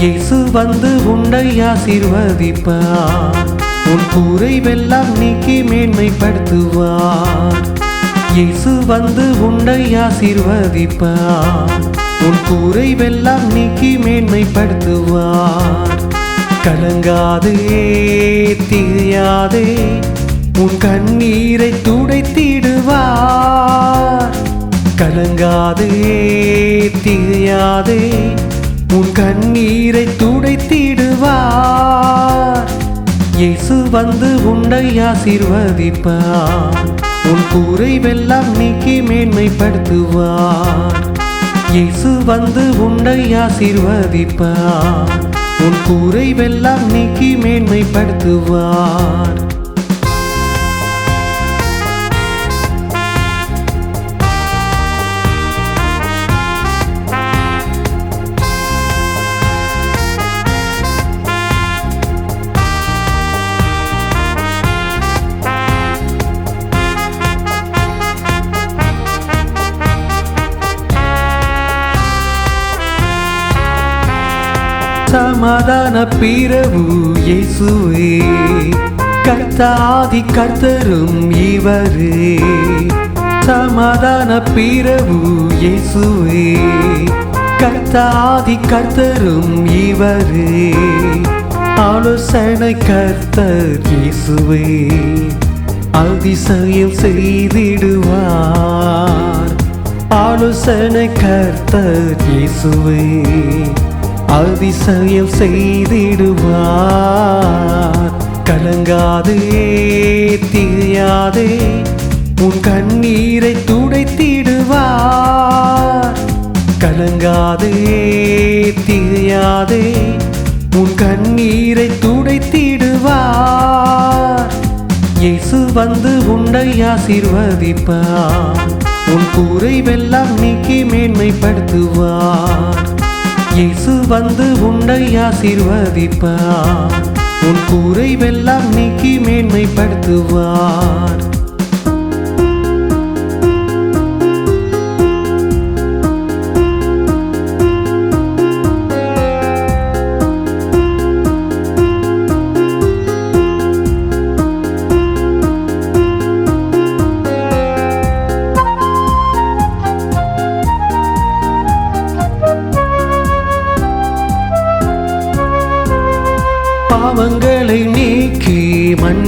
இயேசு வந்து உன்னை ஆசீர்வதிப்பார். உன் குறைவெல்லாம் நீக்கி மேன்மைப்படுத்துவார். இயேசு வந்து உன்னை ஆசீர்வதிப்பார். உன் குறைவெல்லாம் நீக்கி மேன்மைப்படுத்துவார். கலங்காதே தீயாதே உன் கண்ணீரை துடைத்திடுவார். கலங்காதே தீயாதே உன் கண்ணீரை துடைத்திடுவார். இயேசு வந்து உன்னை ஆசீர்வதிப்பார். உன் குறைவெல்லாம் நீக்கி மேன்மைப்படுத்துவார். இயேசு வந்து உன்னை ஆசீர்வதிப்பார். உன் குறைவெல்லாம் நீக்கி மேன்மைப்படுத்துவார். சமாதான பிறவு இயேசுவே. கர்த்தாதி கர்த்தரும் இவரே. சமாதான பிறவு இயேசுவே. கர்த்தாதி கர்த்தரும் இவரே. ஆலோசனை கர்த்தர் இயேசுவே. அதிசயம் செய்திடுவார். ஆலோசனை கர்த்தர் இயேசுவே. அதிசயம் செய்திடுவார். கலங்காதே தெரியாதே உன் கண்ணீரை துடைத்திடுவார். கலங்காதே தெரியாதே உன் கண்ணீரை துடைத்திடுவார். இயேசு வந்து உன்னை ஆசீர்வதிப்பார். உன் கூரைவெல்லாம் நீக்கி மேன்மைப்படுத்துவார். இயேசு வந்து உன்னை ஆசீர்வதிப்பார். உன் குறைவெல்லாம் நீக்கி மேன்மைப்படுத்துவார்.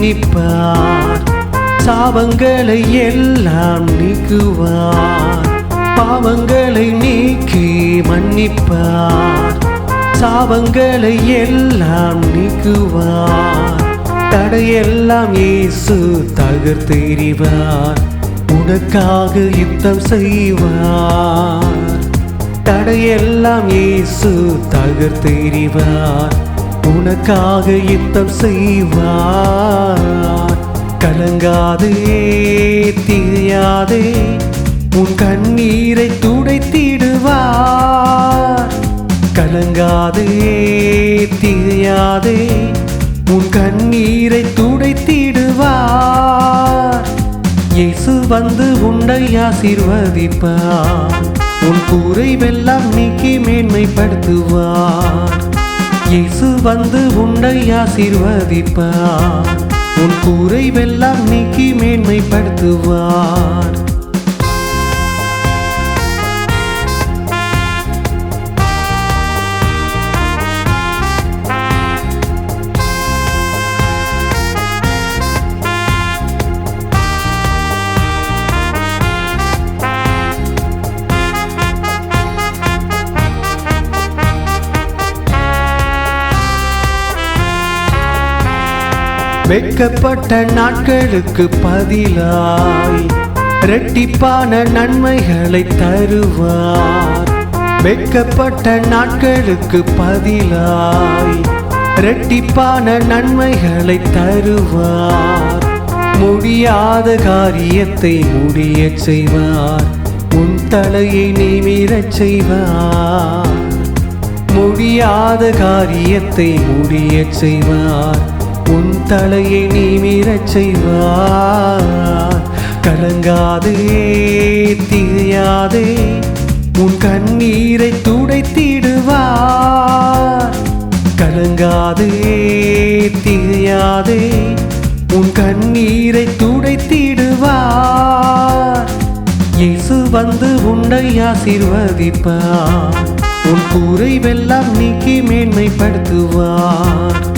மன்னிப்பார் சாபங்களை எல்லாம் நீக்குவார். பாவங்களை நீக்கி மன்னிப்பார். சாபங்களை எல்லாம் நீக்குவார். தடையெல்லாம் இயேசு தகர்த்தெறிவார் உனக்காக யுத்தம் செய்வார். தடையெல்லாம் இயேசு தகர்த்தெறிவார் உனக்காக யுத்தம் செய்வார். கலங்காதே தெரியாதே உன் கண்ணீரை துடைத்திடுவார். கலங்காதே தெரியாதே உன் கண்ணீரை துடைத்திடுவார். இயேசு வந்து உன்னை ஆசீர்வதிப்பார். உன் கூரைவெல்லாம் நீக்கி மேன்மைப்படுத்துவார். இயேசு வந்து உன்னை ஆசீர்வதிப்பார். உன் குறைவெல்லாம் நீக்கி மேன்மைப்படுத்துவார். வெட்கப்பட்ட நாட்களுக்கு பதிலாய் ரெட்டிப்பான நன்மைகளை தருவார். வெட்கப்பட்ட நாட்களுக்கு பதிலாய் ரெட்டிப்பான நன்மைகளை தருவார். முடியாத காரியத்தை முடியச் செய்வார். உன் தலையை நிமிரச் செய்வார். முடியாத காரியத்தை முடியச் செய்வார். உன் தலையை நிமிரச் செய்வார் கலங்காதே தீயாதே உன் கண்ணீரை துடைத்திடுவார் கலங்காதே திகையாதே உன் கண்ணீரை துடைத்திடுவார் இயேசு வந்து உன்னை ஆசீர்வதிப்பார். உன் குறைவெல்லாம் நீக்கி மேன்மைப்படுத்துவார்.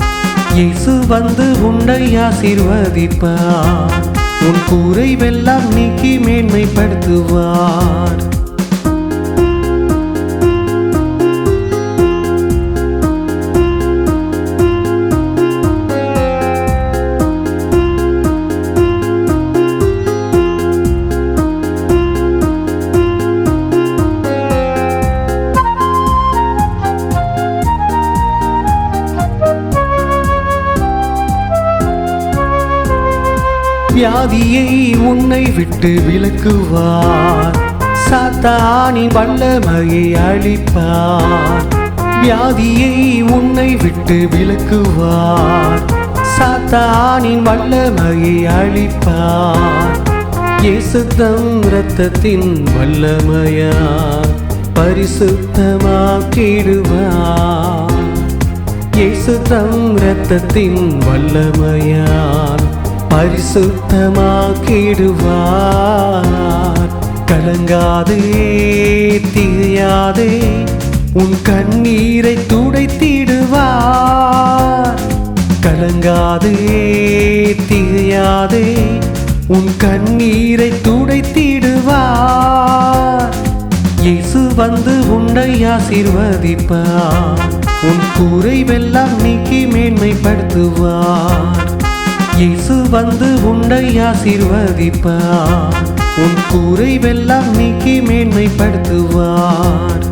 இயேசு வந்து உன்னை ஆசீர்வதிப்பார். உன் கூரைவெல்லாம் நீக்கி மேன்மைப்படுத்துவார். வியாதியை உன்னை விட்டு விலக்குவார். சாத்தானின் வல்லமையை அழிப்பார். வியாதியை உன்னை விட்டு விலக்குவார். சாத்தானின் வல்லமையை அழிப்பார். இயேசுத்தம் இரத்தத்தின் வல்லமையா பரிசுத்தமாக்கிடுவார். இயேசு தம் இரத்தத்தின் வல்லமையால் பரிசுத்தமாக்கிடுவார். கலங்காதே திகையாதே உன் கண்ணீரை துடைத்திடுவார். கலங்காதே திகையாதே உன் கண்ணீரை துடைத்திடுவார். இயேசு வந்து உன்னை ஆசீர்வதிப்பார். உன் குறைவெல்லாம் நீக்கி மேன்மைப்படுத்துவார். இயேசு வந்து உன்னை ஆசீர்வதிப்பார். உன் குறைவெல்லாம் நீக்கி மேன்மைப்படுத்துவார்.